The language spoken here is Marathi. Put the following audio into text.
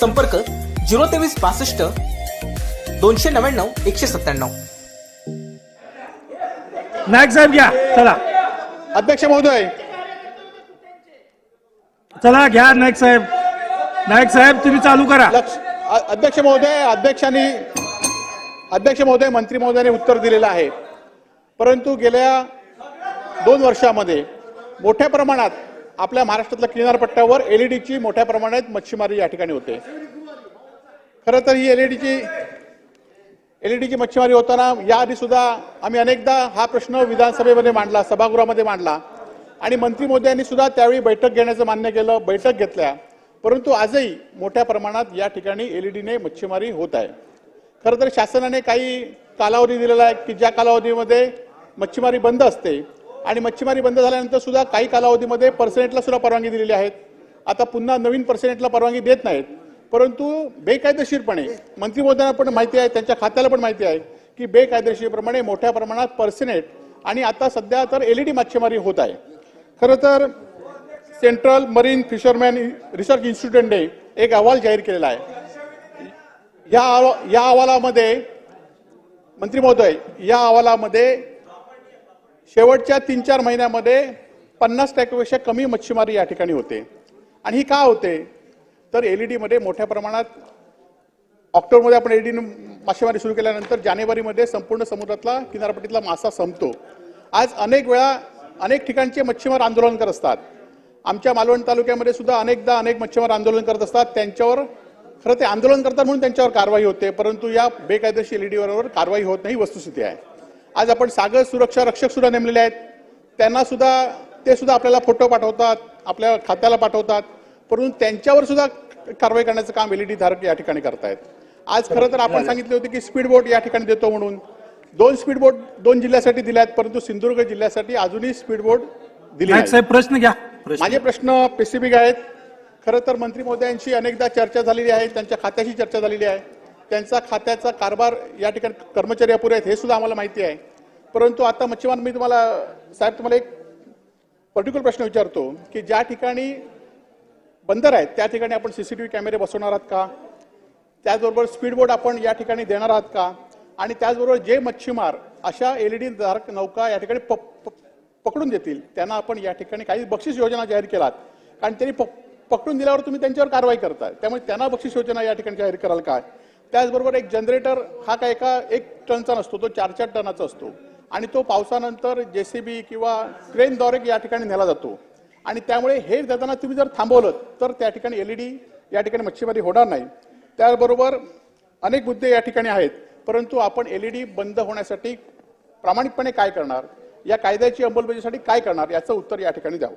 संपर्क झिरो तेवीस बासष्ट दोनशे नव्याण्णव एकशे सत्त्याण्णव. नायक साहेब घ्या चला. अध्यक्ष महोदय. चला घ्या नायक साहेब. नायक साहेब तुम्ही चालू करा. अध्यक्ष महोदय अध्यक्षांनी अध्यक्ष महोदय मंत्री महोदयाने उत्तर दिलेलं आहे. परंतु गेल्या दोन वर्षामध्ये मोठ्या प्रमाणात आपल्या महाराष्ट्रातल्या किनारपट्ट्यावर एलईडीची मोठ्या प्रमाणात मच्छीमारी या ठिकाणी होते. खरं तर ही एलईडीची एलईडीची मच्छीमारी होताना याआधी सुद्धा आम्ही अनेकदा हा प्रश्न विधानसभेमध्ये मांडला सभागृहामध्ये मांडला. आणि मंत्री मोदयांनी सुद्धा त्यावेळी बैठक घेण्याचं मान्य केलं बैठक घेतल्या. परंतु आजही मोठ्या प्रमाणात या ठिकाणी एलईडीने मच्छीमारी होत आहे. खरं तर शासनाने काही कालावधी दिलेला आहे की ज्या कालावधीमध्ये मच्छीमारी बंद असते आणि मच्छीमारी बंद झाल्यानंतर सुद्धा काही कालावधीमध्ये पर्सनेटला सुद्धा परवानगी दिलेली आहेत आता पुन्हा नवीन पर्सनेटला परवानगी देत नाहीत. परंतु बेकायदेशीरपणे मंत्री मोदयांना पण माहिती आहे त्यांच्या खात्याला पण माहिती आहे की बेकायदेशीरप्रमाणे मोठ्या प्रमाणात पर्सनेट आणि आता सध्या तर एलईडी मच्छीमारी होत आहे. खरं तर सेंट्रल मरीन फिशरमॅन रिसर्च इन्स्टिट्यूटने एक अहवाल जाहीर केलेला आहे. या या अहवालामध्ये मंत्री महोदय या अहवालामध्ये शेवटच्या तीन चार महिन्यामध्ये पन्नास टक्केपेक्षा कमी मच्छीमारी या ठिकाणी होते. आणि ही का होते? तर एल ई डीमध्ये मोठ्या प्रमाणात ऑक्टोबरमध्ये आपण एल डीनं मासेमारी सुरू केल्यानंतर जानेवारीमध्ये संपूर्ण समुद्रातला किनारपट्टीतला मासा संपतो. आज अनेक वेळा अनेक ठिकाणचे मच्छीमार आंदोलन करत असतात. आमच्या मालवण तालुक्यामध्ये सुद्धा अनेकदा अनेक मच्छीमार आंदोलन करत असतात. त्यांच्यावर खरं ते आंदोलन करतात म्हणून त्यांच्यावर कारवाई होते. परंतु या बेकायदेशीर एल ई एलईडीवर कारवाई होत नाही ही वस्तुस्थिती आहे. आज आपण सागर सुरक्षा रक्षक सुद्धा नेमलेले आहेत. त्यांना सुद्धा ते सुद्धा आपल्याला फोटो पाठवतात आपल्या खात्याला पाठवतात. परंतु त्यांच्यावर सुद्धा कारवाई करण्याचं काम एलईडी धारक या ठिकाणी करतायत. आज खरं तर आपण सांगितले होते की स्पीड बोट या ठिकाणी देतो म्हणून. दोन स्पीड बोट दोन जिल्ह्यासाठी दिल्या आहेत परंतु सिंधुदुर्ग जिल्ह्यासाठी अजूनही स्पीड बोट दिली साहेब प्रश्न घ्या. माझे प्रश्न स्पेसिफिक आहेत. खरं तर मंत्री महोदयांशी अनेकदा चर्चा झालेली आहे त्यांच्या खात्याशी चर्चा झालेली आहे. त्यांचा खात्याचा कारभार या ठिकाणी कर्मचारी अपुरे आहेत हे सुद्धा आम्हाला माहिती आहे. परंतु आता मच्छीमार मी तुम्हाला साहेब तुम्हाला एक पर्टिक्युलर प्रश्न विचारतो की ज्या ठिकाणी बंदर आहेत त्या ठिकाणी आपण सी सी टी व्ही कॅमेरे बसवणार आहात का? त्याचबरोबर स्पीडबोट आपण या ठिकाणी देणार आहात का? आणि त्याचबरोबर जे मच्छीमार अशा एल ई डी धारक नौका या ठिकाणी प- प- पकडून देतील त्यांना आपण या ठिकाणी काही बक्षीस योजना जाहीर केलात. कारण त्यांनी प- पकडून दिल्यावर तुम्ही त्यांच्यावर कारवाई करताय. त्यामुळे त्यांना बक्षीस योजना या ठिकाणी जाहीर कराल काय त्याचबरोबर एक जनरेटर हा काय एका एक टनचा नसतो तो चार चार टनाचा असतो. आणि तो पावसानंतर जेसीबी किंवा क्रेनद्वारे या ठिकाणी नेला जातो. आणि त्यामुळे हे देताना तुम्ही जर थांबवलं तर त्या ठिकाणी एलईडी या ठिकाणी मच्छीमारी होणार नाही. त्याबरोबर अनेक मुद्दे या ठिकाणी आहेत परंतु आपण एलईडी बंद होण्यासाठी प्रामाणिकपणे काय करणार या कायद्याची अंमलबजावणीसाठी काय करणार याचं उत्तर या ठिकाणी द्यावं.